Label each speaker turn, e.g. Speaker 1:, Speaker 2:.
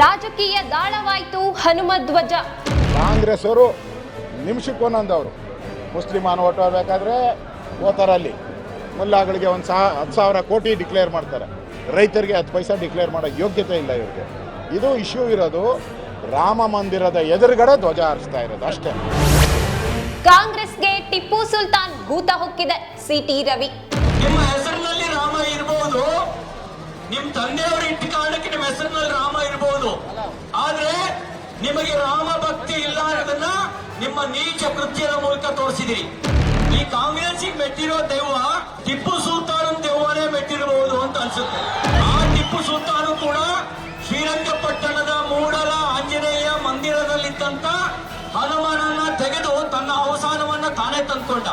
Speaker 1: ರಾಜಕೀಯ ದಾಳವಾಯಿತು ಹನುಮಧ್ವಜ
Speaker 2: ಕಾಂಗ್ರೆಸ್ ಅವರು ನಿಮಿಷಕ್ಕೊಂದವರು Muslim ಮುಸ್ಲಿಮಾನ್ vote ಬೇಕಾದ್ರೆ ಓತಾರಲ್ಲಿ. ಮುಲ್ಲಾಗಳಿಗೆ ಒಂದು ಸಾ ಹತ್ತು ಸಾವಿರ ಕೋಟಿ ಡಿಕ್ಲೇರ್ ಮಾಡ್ತಾರೆ. ರೈತರಿಗೆ ಹತ್ತು ಪೈಸಾ ಡಿಕ್ಲೇರ್ ಮಾಡೋ ಯೋಗ್ಯತೆ ಇಲ್ಲ ಇವ್ರಿಗೆ. ಇದು ಇಶ್ಯೂ ಇರೋದು ರಾಮ ಮಂದಿರದ ಎದುರುಗಡೆ ಧ್ವಜ ಹಾರಿಸ್ತಾ ಇರೋದು ಅಷ್ಟೇ.
Speaker 1: ಕಾಂಗ್ರೆಸ್ಗೆ ಟಿಪ್ಪು ಸುಲ್ತಾನ್ ಭೂತ ಹೊಕ್ಕಿದೆ ಸಿಟಿ ರವಿ.
Speaker 3: ನಿಮ್ಮ ಹೆಸರಿನಲ್ಲಿ ರಾಮ ಇರಬಹುದು ನಿಮ್ಮ ತಂದೆಯವರು ಇಟ್ಟ ಕಾರಣಕ್ಕೆ ನಿಮ್ಮ ಹೆಸರಿನಲ್ಲಿ ನಿಮಗೆ ರಾಮ ಭಕ್ತಿ ಇಲ್ಲ ಅನ್ನೋದನ್ನ ನಿಮ್ಮ ನೀಚ ಕೃತ್ಯದ ಮೂಲಕ ತೋರಿಸಿದಿರಿ. ಈ ಕಾಂಗ್ರೆಸ್ ಮೆಟ್ಟಿರೋ ದೆವ್ವ ಟಿಪ್ಪು ಸುಲ್ತಾನ್ ದೆವ್ವನೇ ಮೆಟ್ಟಿರಬಹುದು ಅಂತ ಅನ್ಸುತ್ತೆ. ಆ ಟಿಪ್ಪು ಸುಲ್ತಾನು ಕೂಡ ಶ್ರೀರಂಗಪಟ್ಟಣದ ಮೂಡಲ ಆಂಜನೇಯ ಮಂದಿರದಲ್ಲಿದ್ದಂತ ಹನುಮಾನನ್ನ ತೆಗೆದು ತನ್ನ ಅವಸಾನವನ್ನ ತಾನೇ ತಂದ್ಕೊಂಡ.